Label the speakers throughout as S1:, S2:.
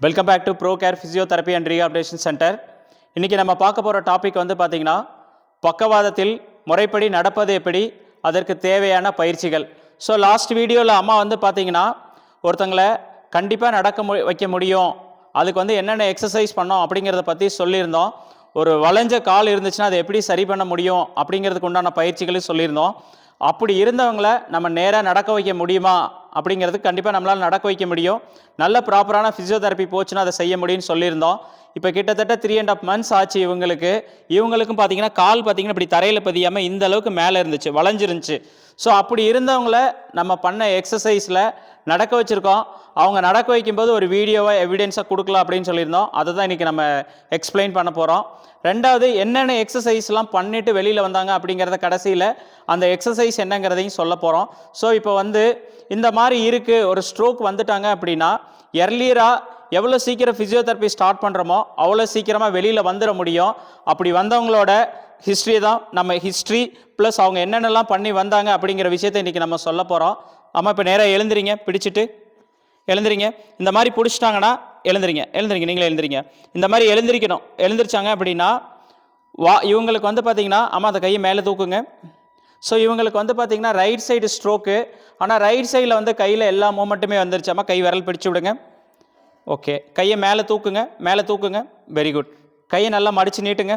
S1: Welcome back to Pro Care physiotherapy and rehabilitation centre இன்றைக்கி நம்ம பார்க்க போகிற டாபிக் வந்து பார்த்திங்கன்னா பக்கவாதத்தில் முறைப்படி நடப்பது எப்படி அதற்கு தேவையான பயிற்சிகள். ஸோ லாஸ்ட் வீடியோவில் அம்மா வந்து பார்த்திங்கன்னா ஒருத்தங்களை கண்டிப்பாக நடக்க மு வைக்க முடியும். அதுக்கு வந்து என்னென்ன எக்ஸசைஸ் பண்ணோம் அப்படிங்கிறத பற்றி சொல்லியிருந்தோம். ஒரு வளைஞ்ச கால் இருந்துச்சுன்னா அதை எப்படி சரி பண்ண முடியும் அப்படிங்கிறதுக்கு உண்டான பயிற்சிகளையும் சொல்லியிருந்தோம். அப்படி இருந்தவங்கள நம்ம நேராக நடக்க வைக்க முடியுமா அப்படிங்கிறது கண்டிப்பாக நம்மளால் நடக்க வைக்க முடியும். நல்ல ப்ராப்பரான ஃபிசியோதெரப்பி போச்சுன்னா அதை செய்ய முடியும்னு சொல்லியிருந்தோம். இப்போ கிட்டத்தட்ட த்ரீ அண்ட் ஆஃப் மந்த்ஸ் ஆச்சு இவங்களுக்கு. இவங்களுக்கும் பார்த்தீங்கன்னா கால் பார்த்தீங்கன்னா இப்படி தரையில் பதியாமல் இந்த அளவுக்கு மேலே இருந்துச்சு வளைஞ்சிருந்துச்சு. ஸோ அப்படி இருந்தவங்கள நம்ம பண்ண எக்ஸசைஸில் நடக்க வச்சுருக்கோம். அவங்க நடக்க வைக்கும்போது ஒரு வீடியோவை எவிடென்ஸாக கொடுக்கலாம் அப்படின்னு சொல்லியிருந்தோம். அதை தான் இன்றைக்கி நம்ம எக்ஸ்பிளைன் பண்ண போகிறோம் ரெண்டாவது என்னென்ன எக்ஸசைஸ்லாம் பண்ணிவிட்டு வெளியில் வந்தாங்க அப்படிங்கிறத கடைசியில் அந்த எக்ஸசைஸ் என்னங்கிறதையும் சொல்ல போகிறோம் ஸோ இப்போ வந்து இந்த மாதிரி இருக்குது ஒரு ஸ்ட்ரோக் வந்துட்டாங்க அப்படின்னா எர்லியராக எவ்வளோ சீக்கிரம் ஃபிசியோதெரப்பி ஸ்டார்ட் பண்ணுறோமோ அவ்வளோ சீக்கிரமாக வெளியில் வந்துட முடியும். அப்படி வந்தவங்களோட ஹிஸ்ட்ரி தான் நம்ம ஹிஸ்ட்ரி ப்ளஸ் அவங்க என்னென்னலாம் பண்ணி வந்தாங்க அப்படிங்கிற விஷயத்தை இன்றைக்கி நம்ம சொல்ல போகிறோம் ஆமாம் இப்போ நேராக எழுந்துறீங்க பிடிச்சிட்டு எழுந்துறீங்க இந்த மாதிரி பிடிச்சிட்டாங்கன்னா எழுந்துறீங்க எழுந்துறீங்க நீங்களே எழுந்துறீங்க இந்த மாதிரி எழுந்திரிக்கணும். எழுந்திரிச்சாங்க அப்படின்னா வா இவங்களுக்கு வந்து பார்த்தீங்கன்னா அம்மா அந்த கையை மேலே தூக்குங்க. ஸோ இவங்களுக்கு வந்து பார்த்தீங்கன்னா ரைட் சைடு ஸ்ட்ரோக்கு ஆனால் ரைட் சைடில் வந்து கையில் எல்லா மூமெண்ட்டுமே வந்துருச்சாமா கை விரல் பிடிச்சி விடுங்க. ஓகே கையை மேலே தூக்குங்க. மேலே தூக்குங்க. வெரி குட் கையை நல்லா மடித்து நீட்டுங்க.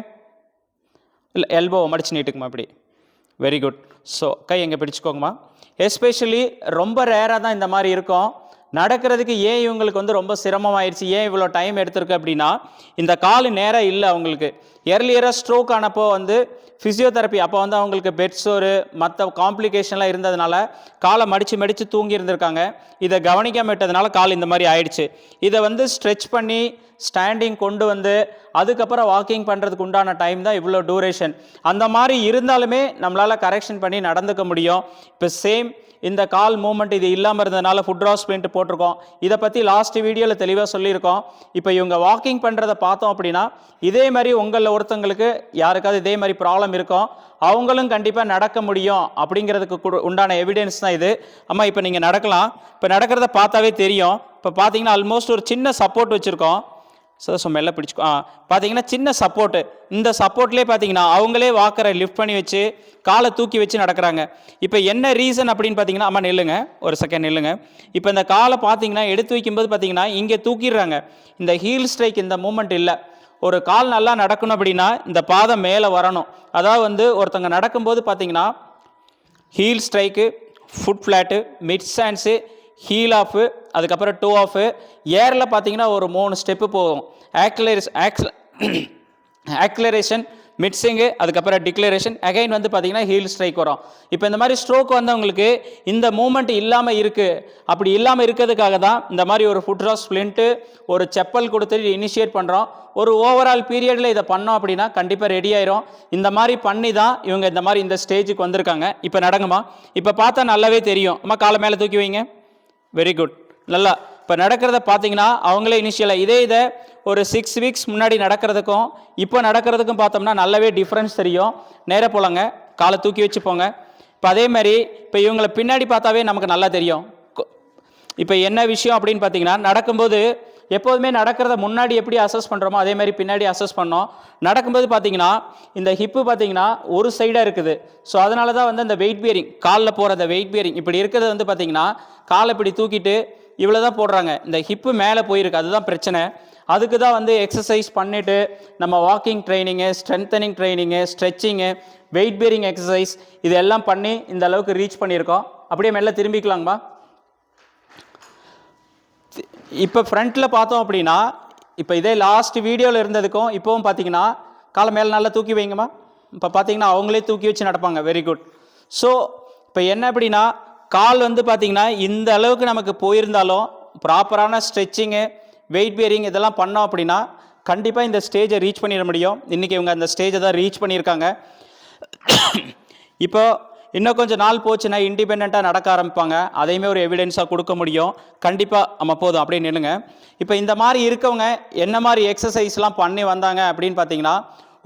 S1: இல்லை எல்போவை மடித்து நீட்டுங்கம்மா இப்படி வெரி குட் ஸோ கை எங்கே பிடிச்சிக்கோங்கம்மா. எஸ்பெஷலி ரொம்ப ரேராக தான் இந்த மாதிரி இருக்கும். நடக்கிறதுக்கு ஏன் இவங்களுக்கு வந்து ரொம்ப சிரமமாயிருச்சு? ஏன் இவ்வளோ டைம் எடுத்திருக்கு அப்படின்னா இந்த கால் நேராக இல்லை அவங்களுக்கு. எர்லியராக ஸ்ட்ரோக் ஆனப்போ வந்து ஃபிசியோதெரப்பி அப்போ வந்து அவங்களுக்கு பெட் சோறு மற்ற காம்ப்ளிகேஷன்லாம் இருந்ததுனால காலை மடித்து மடித்து தூங்கி இருந்திருக்காங்க. இதை கவனிக்காம விட்டதுனால கால் இந்த மாதிரி ஆயிடுச்சு. இதை வந்து ஸ்ட்ரெச் பண்ணி ஸ்டாண்டிங் கொண்டு வந்து அதுக்கப்புறம் வாக்கிங் பண்ணுறதுக்கு உண்டான டைம் தான் இவ்வளோ டூரேஷன் அந்த மாதிரி இருந்தாலுமே நம்மளால் கரெக்ஷன் பண்ணி நடந்துக்க முடியும். இப்போ சேம் இந்த கால் மூமெண்ட் இது இல்லாமல் இருந்ததுனால ஃபுட் ராஸ் பெயிண்ட் போட்டிருக்கோம். இதை பற்றி லாஸ்ட் வீடியோவில் தெளிவாக சொல்லியிருக்கோம். இப்போ இவங்க வாக்கிங் பண்ணுறதை பார்த்தோம் அப்படின்னா இதே மாதிரி உங்களில் ஒருத்தங்களுக்கு யாருக்காவது இதே மாதிரி ப்ராப்ளம் இருக்கும். அவங்களும் கண்டிப்பாக நடக்க முடியும் அப்படிங்கிறதுக்கு கூட உண்டான எவிடன்ஸ் தான் இது. அம்மா இப்போ நீங்கள் நடக்கலாம். இப்போ நடக்கிறத பார்த்தாவே தெரியும். இப்போ பார்த்தீங்கன்னா ஆல்மோஸ்ட் ஒரு சின்ன சப்போர்ட் வச்சுருக்கோம். ஸோ ஸோ மெல்ல பிடிச்சிக்கோ. ஆ பார்த்தீங்கன்னா சின்ன சப்போர்ட்டு இந்த சப்போர்ட்லேயே பார்த்தீங்கன்னா அவங்களே வாக்கரை லிஃப்ட் பண்ணி வச்சு காலை தூக்கி வச்சு நடக்கிறாங்க. இப்போ என்ன ரீசன் அப்படின்னு பார்த்தீங்கன்னா அம்மா நில்லுங்க. ஒரு செகண்ட் நில்லுங்க. இப்போ இந்த காலை பார்த்தீங்கன்னா எடுத்து வைக்கும்போது பார்த்தீங்கன்னா இங்கே தூக்கிடுறாங்க. இந்த ஹீல் ஸ்ட்ரைக் இந்த மூமெண்ட் இல்லை. ஒரு கால் நல்லா நடக்கணும் அப்படின்னா இந்த பாதம் மேலே வரணும். அதாவது வந்து ஒருத்தங்க நடக்கும்போது பார்த்தீங்கன்னா heel strike foot flat mid stance heel off அதுக்கப்புறம் டூ ஆஃபு ஏரில் பார்த்தீங்கன்னா ஒரு மூணு ஸ்டெப்பு போகும். ஆக்லரிஸ் ஆக்ஸ் ஆக்லரேஷன் மிட்ஸிங்கு அதுக்கப்புறம் டிக்ளரேஷன் அகைன் வந்து பார்த்தீங்கன்னா ஹீல் ஸ்ட்ரைக் வரும். இப்போ இந்த மாதிரி ஸ்ட்ரோக் வந்தவங்களுக்கு இந்த மூமெண்ட் இல்லாமல் இருக்குது அப்படி இல்லாமல் இருக்கிறதுக்காக தான் இந்த மாதிரி ஒரு ஃபுட் ஸ்ப்ளின்ட்டு ஒரு செப்பல் கொடுத்துட்டு இனிஷியேட் பண்ணுறோம் ஒரு ஓவரால் பீரியடில் இதை பண்ணோம் அப்படின்னா கண்டிப்பாக ரெடி ஆயிரும். இந்த மாதிரி பண்ணி தான் இவங்க இந்த மாதிரி இந்த ஸ்டேஜுக்கு வந்திருக்காங்க. இப்போ நடங்குமா இப்போ பார்த்தா நல்லாவே தெரியும். அம்மா காலை மேலே தூக்கி வைங்க. வெரி குட் நல்லா இப்போ நடக்கிறத பார்த்தீங்கன்னா அவங்களே இனிஷியலாக இதே இதை ஒரு சிக்ஸ் வீக்ஸ் முன்னாடி நடக்கிறதுக்கும் இப்போ நடக்கிறதுக்கும் பார்த்தோம்னா நல்லாவே டிஃப்ரென்ஸ் தெரியும். நேராக போகலாங்க காலை தூக்கி வச்சு போங்க. இப்போ அதே மாதிரி இப்போ இவங்களை பின்னாடி பார்த்தாவே நமக்கு நல்லா தெரியும். கொ- இப்போ என்ன விஷயம் அப்படின்னு பார்த்தீங்கன்னா நடக்கும்போது எப்போதுமே நடக்கிறத முன்னாடி எப்படி அசஸ் பண்ணுறோமோ அதே மாதிரி பின்னாடி அசஸ் பண்ணோம். நடக்கும்போது பார்த்தீங்கன்னா இந்த ஹிப்பு பார்த்தீங்கன்னா ஒரு சைடாக இருக்குது. ஸோ அதனால தான் வந்து அந்த வெயிட் பியரிங் காலில் போகிற அந்த வெயிட் பியரிங் இப்படி இருக்கிறது வந்து பார்த்தீங்கன்னா காலை இப்படி தூக்கிட்டு இவ்வளோ தான் போடுறாங்க. இந்த ஹிப்பு மேலே போயிருக்கு. அதுதான் பிரச்சனை. அதுக்கு தான் வந்து எக்ஸசைஸ் பண்ணிவிட்டு நம்ம walking training strengthening training stretching weight bearing exercise இது எல்லாம் பண்ணி இந்த அளவுக்கு ரீச் பண்ணியிருக்கோம். அப்படியே மெல்ல திரும்பிக்கலாங்கம்மா. இப்போ ஃப்ரண்ட்டில் பார்த்தோம் அப்படின்னா இப்போ இதே லாஸ்ட் வீடியோவில் இருந்ததுக்கும் இப்போவும் பார்த்தீங்கன்னா காலை மேலே நல்லா தூக்கி வைங்கம்மா. இப்போ பார்த்தீங்கன்னா அவங்களே தூக்கி வச்சு நடப்பாங்க. வெரி குட் ஸோ இப்போ என்ன அப்படின்னா கால் வந்து பார்த்திங்கன்னா இந்த அளவுக்கு நமக்கு போயிருந்தாலும் ப்ராப்பரான ஸ்ட்ரெச்சிங்கு வெயிட் பியரிங் இதெல்லாம் பண்ணோம் அப்படின்னா கண்டிப்பாக இந்த ஸ்டேஜை ரீச் பண்ணிட முடியும். இன்றைக்கி இவங்க அந்த ஸ்டேஜை தான் ரீச் பண்ணியிருக்காங்க. இப்போ இன்னும் கொஞ்சம் நாள் போச்சுன்னா இண்டிபெண்ட்டாக நடக்க ஆரம்பிப்பாங்க. அதையுமே ஒரு எவிடென்ஸாக கொடுக்க முடியும். கண்டிப்பாக நம்ம போதும் அப்படின்னு நில்லுங்க. இப்போ இந்த மாதிரி இருக்கவங்க என்ன மாதிரி எக்ஸசைஸ்லாம் பண்ணி வந்தாங்க அப்படின்னு பார்த்தீங்கன்னா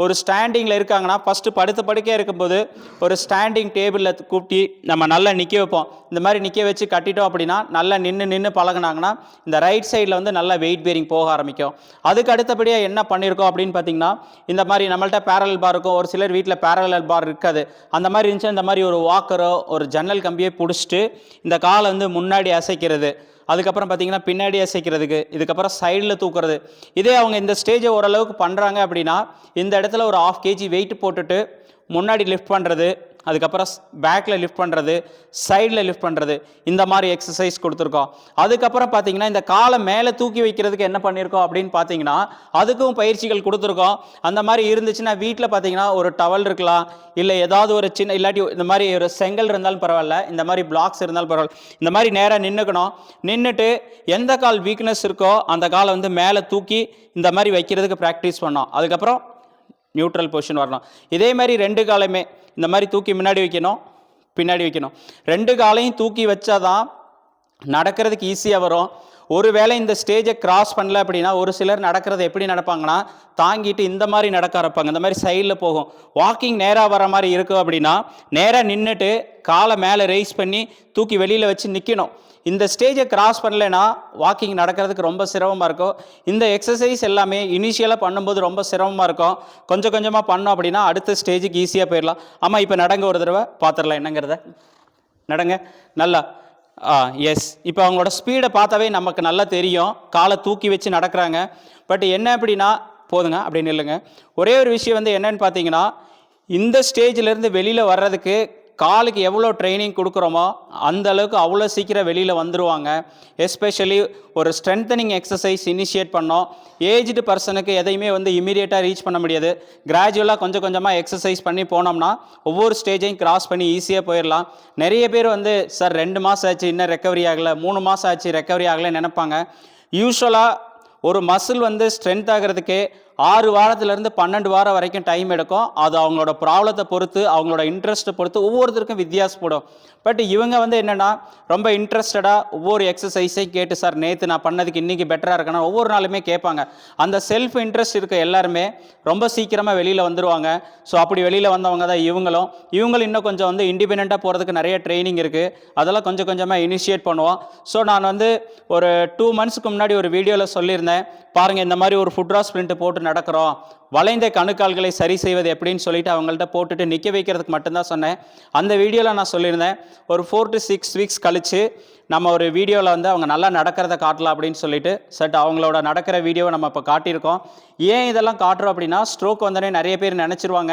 S1: ஒரு ஸ்டாண்டிங்கில் இருக்காங்கன்னா ஃபஸ்ட்டு படுத்த படுக்கையாக இருக்கும்போது ஒரு ஸ்டாண்டிங் டேபிளில் கூப்பிட்டு நம்ம நல்லா நிற்க வைப்போம். இந்த மாதிரி நிற்க வச்சு கட்டிட்டோம் அப்படின்னா நல்லா நின்று நின்று பழகுனாங்கன்னா இந்த ரைட் சைடில் வந்து நல்லா வெயிட் பேரிங் போக ஆரம்பிக்கும். அதுக்கு அடுத்தபடியாக என்ன பண்ணியிருக்கோம் அப்படின்னு பார்த்தீங்கன்னா இந்த மாதிரி நம்மள்ட்ட பேரல் பார் இருக்கும். ஒரு சிலர் வீட்டில் பேரலல் பார் இருக்காது. அந்த மாதிரி இருந்துச்சு இந்த மாதிரி ஒரு வாக்கரோ ஒரு ஜன்னல் கம்பியை பிடிச்சிட்டு இந்த காலை வந்து முன்னாடி அசைக்கிறது. அதுக்கப்புறம் பார்த்தீங்கன்னா பின்னாடி அசைக்கிறதுக்கு இதுக்கப்புறம் சைடில் தூக்குறது. இதே அவங்க இந்த ஸ்டேஜை ஓரளவுக்கு பண்ணுறாங்க அப்படின்னா இந்த இடத்துல ஒரு ஆஃப் கேஜி வெயிட் போட்டுட்டு முன்னாடி லிஃப்ட் பண்ணுறது அதுக்கப்புறம் பேக்கில் லிஃப்ட் பண்ணுறது சைடில் லிஃப்ட் பண்ணுறது இந்த மாதிரி எக்ஸசைஸ் கொடுத்துருக்கோம். அதுக்கப்புறம் பார்த்தீங்கன்னா இந்த காலை மேலே தூக்கி வைக்கிறதுக்கு என்ன பண்ணியிருக்கோம் அப்படின்னு பார்த்தீங்கன்னா அதுக்கும் பயிற்சிகள் கொடுத்துருக்கோம். அந்த மாதிரி இருந்துச்சுன்னா வீட்டில் பார்த்தீங்கன்னா ஒரு டவல் இருக்கலாம் இல்லை ஏதாவது ஒரு சின்ன இல்லாட்டி இந்த மாதிரி ஒரு செங்கல் இருந்தாலும் பரவாயில்ல இந்த மாதிரி பிளாக்ஸ் இருந்தாலும் பரவாயில்ல இந்த மாதிரி நேராக நின்றுக்கணும் நின்றுட்டு எந்த கால் வீக்னஸ் இருக்கோ அந்த காலை வந்து மேலே தூக்கி இந்த மாதிரி வைக்கிறதுக்கு ப்ராக்டிஸ் பண்ணோம். அதுக்கப்புறம் நியூட்ரல் பொசிஷன் வரணும். இதே மாதிரி ரெண்டு காலையுமே இந்த மாதிரி தூக்கி முன்னாடி வைக்கணும் பின்னாடி வைக்கணும். ரெண்டு காலையும் தூக்கி வச்சாதான் நடக்கிறதுக்கு ஈஸியாக வரும். ஒருவேளை இந்த ஸ்டேஜை கிராஸ் பண்ணல அப்படின்னா ஒரு சிலர் நடக்கிறது எப்படி நடப்பாங்கன்னா தாங்கிட்டு இந்த மாதிரி நடக்க ஆரம்பிப்பாங்க. இந்த மாதிரி சைடில் போகும். வாக்கிங் நேராக வர மாதிரி இருக்கும் அப்படின்னா நேராக நின்றுட்டு காலை மேலே ரைஸ் பண்ணி தூக்கி வெளியில் வச்சு நிற்கணும் இந்த ஸ்டேஜை கிராஸ் பண்ணலைன்னா வாக்கிங் நடக்கிறதுக்கு ரொம்ப சிரமமாக இருக்கும். இந்த எக்ஸசைஸ் எல்லாமே இனிஷியலாக பண்ணும்போது ரொம்ப சிரமமாக இருக்கும். கொஞ்சம் கொஞ்சமாக பண்ணோம் அப்படின்னா அடுத்த ஸ்டேஜுக்கு ஈஸியாக போயிடலாம். ஆமாம் இப்போ நடங்க ஒரு தடவை பார்த்துடலாம் என்னங்கிறத. நடங்க. நல்லா. ஆ எஸ் இப்போ அவங்களோட ஸ்பீடை பார்த்தாவே நமக்கு நல்லா தெரியும். காலை தூக்கி வச்சு நடக்கிறாங்க. பட் என்ன அப்படின்னா போதுங்க அப்படின்னு இல்லைங்க ஒரே ஒரு விஷயம் வந்து என்னன்னு பார்த்தீங்கன்னா இந்த ஸ்டேஜிலேருந்து வெளியில் வர்றதுக்கு காலுக்கு எவ்வளோ ட்ரைனிங் கொடுக்குறோமோ அந்த அளவுக்கு அவ்வளோ சீக்கிரம் வெளியில் வந்துடுவாங்க எஸ்பெஷலி ஒரு ஸ்ட்ரென்தனிங் எக்ஸசைஸ் இனிஷியேட் பண்ணோம். ஏஜ்டு பர்சனுக்கு எதையுமே வந்து இமீடியட்டாக ரீச் பண்ண முடியாது. கிராஜுவலாக கொஞ்சம் கொஞ்சமாக எக்ஸசைஸ் பண்ணி போனோம்னா ஒவ்வொரு ஸ்டேஜையும் கிராஸ் பண்ணி ஈஸியாக போயிடலாம். நிறைய பேர் வந்து சார் ரெண்டு மாதம் ஆச்சு இன்னும் ரெக்கவரி ஆகலை. மூணு மாதம் ஆச்சு ரெக்கவரி ஆகலைன்னு நினைப்பாங்க. யூஸ்வலாக ஒரு மசில் வந்து ஸ்ட்ரென்த் ஆகிறதுக்கு ஆறு வாரத்துலேருந்து பன்னெண்டு வாரம் வரைக்கும் டைம் எடுக்கும். அது அவங்களோட ப்ராப்ளத்தை பொறுத்து அவங்களோட இன்ட்ரெஸ்ட்டை பொறுத்து ஒவ்வொருத்தருக்கும் வித்தியாசப்படும். பட் இவங்க வந்து என்னென்னா ரொம்ப இன்ட்ரெஸ்டடாக ஒவ்வொரு எக்ஸசைஸையும் கேட்டு சார் நேற்று நான் பண்ணதுக்கு இன்றைக்கி பெட்டராக இருக்கணும் ஒவ்வொரு நாளுமே கேட்பாங்க. அந்த செல்ஃப் இன்ட்ரெஸ்ட் இருக்க எல்லாருமே ரொம்ப சீக்கிரமாக வெளியில் வந்துடுவாங்க ஸோ அப்படி வெளியில் வந்தவங்க தான் இவங்களும். இவங்களும் இன்னும் கொஞ்சம் வந்து இண்டிபெண்ட்டாக போகிறதுக்கு நிறைய ட்ரைனிங் இருக்குது அதெல்லாம் கொஞ்சம் கொஞ்சமாக இனிஷியேட் பண்ணுவோம். ஸோ நான் வந்து ஒரு டூ மந்த்ஸ்க்கு முன்னாடி ஒரு வீடியோவில் சொல்லியிருந்தேன். பாருங்கள் இந்த மாதிரி ஒரு ஃபுட்ரா ஸ்ப்ரிண்ட் போட்டு நடக்கிறோம். வளைந்த கணுக்கால்களை சரி செய்வது எப்படின்னு சொல்லிட்டு அவங்கள்ட்ட போட்டுட்டு நிற்க வைக்கிறதுக்கு மட்டும்தான் சொன்னேன். அந்த வீடியோவில் நான் சொல்லியிருந்தேன். ஒரு ஃபோர் டு சிக்ஸ் வீக்ஸ் கழித்து நம்ம ஒரு வீடியோவில் வந்து அவங்க நல்லா நடக்கிறத காட்டலாம் அப்படின்னு சொல்லிட்டு சட் அவங்களோட நடக்கிற வீடியோவை நம்ம இப்போ காட்டியிருக்கோம். ஏன் இதெல்லாம் காட்டுறோம் அப்படின்னா ஸ்ட்ரோக் வந்தோடனே நிறைய பேர் நினச்சிருவாங்க.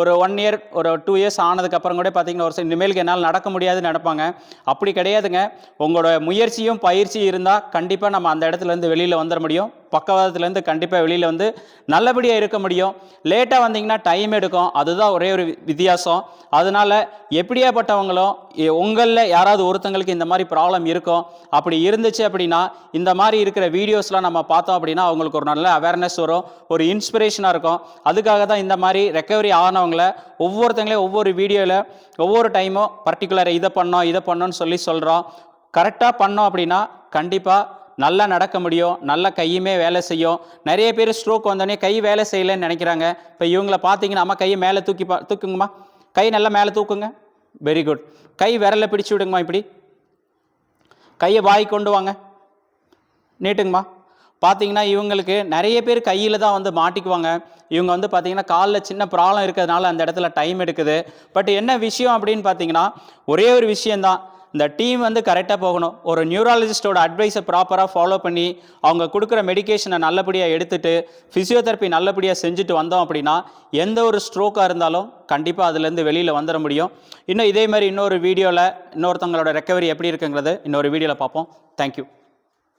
S1: ஒரு ஒன் இயர் ஒரு டூ இயர்ஸ் ஆனதுக்கப்புறம் கூட பார்த்தீங்கன்னா ஒரு இனிமேலுக்கு என்னால் நடக்க முடியாதுன்னு நினைப்பாங்க. அப்படி கிடையாதுங்க. உங்களோட முயற்சியும் பயிற்சியும் இருந்தால் கண்டிப்பாக நம்ம அந்த இடத்துலேருந்து வெளியில் வந்துட முடியும். பக்கவாதத்துலேருந்து கண்டிப்பாக வெளியில் வந்து நல்லபடியாக இருக்க முடியும். லேட்டாக வந்தீங்கன்னா டைம் எடுக்கும். அதுதான் ஒரே ஒரு வித்தியாசம். அதனால் எப்படியாப்பட்டவங்களும் உங்களில் யாராவது ஒருத்தங்களுக்கு இந்த மாதிரி ப்ராப்ளம் இருக்கும். அப்படி இருந்துச்சு அப்படின்னா இந்த மாதிரி இருக்கிற வீடியோஸ்லாம் நம்ம பார்த்தோம் அப்படின்னா அவங்களுக்கு ஒரு நல்ல அவேர்னஸ் வரும் ஒரு இன்ஸ்பிரேஷனாக இருக்கும். அதுக்காக தான் இந்த மாதிரி ரெக்கவரி ஆனவங்கள ஒவ்வொருத்தங்களே ஒவ்வொரு வீடியோவில் ஒவ்வொரு டைமும் பர்டிகுலர் இதை பண்ணோம் இதை பண்ணோன்னு சொல்லி சொல்கிறோம் கரெக்டாக பண்ணோம் அப்படின்னா கண்டிப்பாக நல்லா நடக்க முடியும் நல்ல கையுமே வேலை செய்யும். நிறைய பேர் ஸ்ட்ரோக் வந்தோடனே கை வேலை செய்யலைன்னு நினைக்கிறாங்க. இப்போ இவங்களை பார்த்தீங்கன்னா அம்மா கையை மேலே தூக்கி பா தூக்குங்கம்மா. கை நல்லா மேலே தூக்குங்க. வெரி குட் கை விரலை பிடிச்சு விடுங்கம்மா இப்படி. கையை வாய் கொண்டு வாங்க. நீட்டுங்கம்மா. பார்த்தீங்கன்னா இவங்களுக்கு நிறைய பேர் கையில் தான் வந்து மாட்டிக்குவாங்க. இவங்க வந்து பார்த்தீங்கன்னா காலில் சின்ன ப்ராப்ளம் இருக்கிறதுனால அந்த இடத்துல டைம் எடுக்குது. பட் என்ன விஷயம் அப்படின்னு பார்த்தீங்கன்னா ஒரே ஒரு விஷயந்தான் இந்த டீம் வந்து கரெக்டாக போகணும். ஒரு நியூராலஜிஸ்டோட அட்வைஸை ப்ராப்பராக ஃபாலோ பண்ணி அவங்க கொடுக்குற மெடிகேஷனை நல்லபடியாக எடுத்துட்டு ஃபிசியோதெரப்பி நல்லபடியாக செஞ்சுட்டு வந்தோம் அப்படின்னா எந்த ஒரு ஸ்ட்ரோக்காக இருந்தாலும் கண்டிப்பாக அதுலேருந்து வெளியில் வந்துட முடியும். இன்னும் இதே மாதிரி இன்னொரு வீடியோவில் இன்னொருத்தவங்களோட ரெக்கவரி எப்படி இருக்குங்கிறது இன்னொரு வீடியோவில் பார்ப்போம். தேங்க்யூ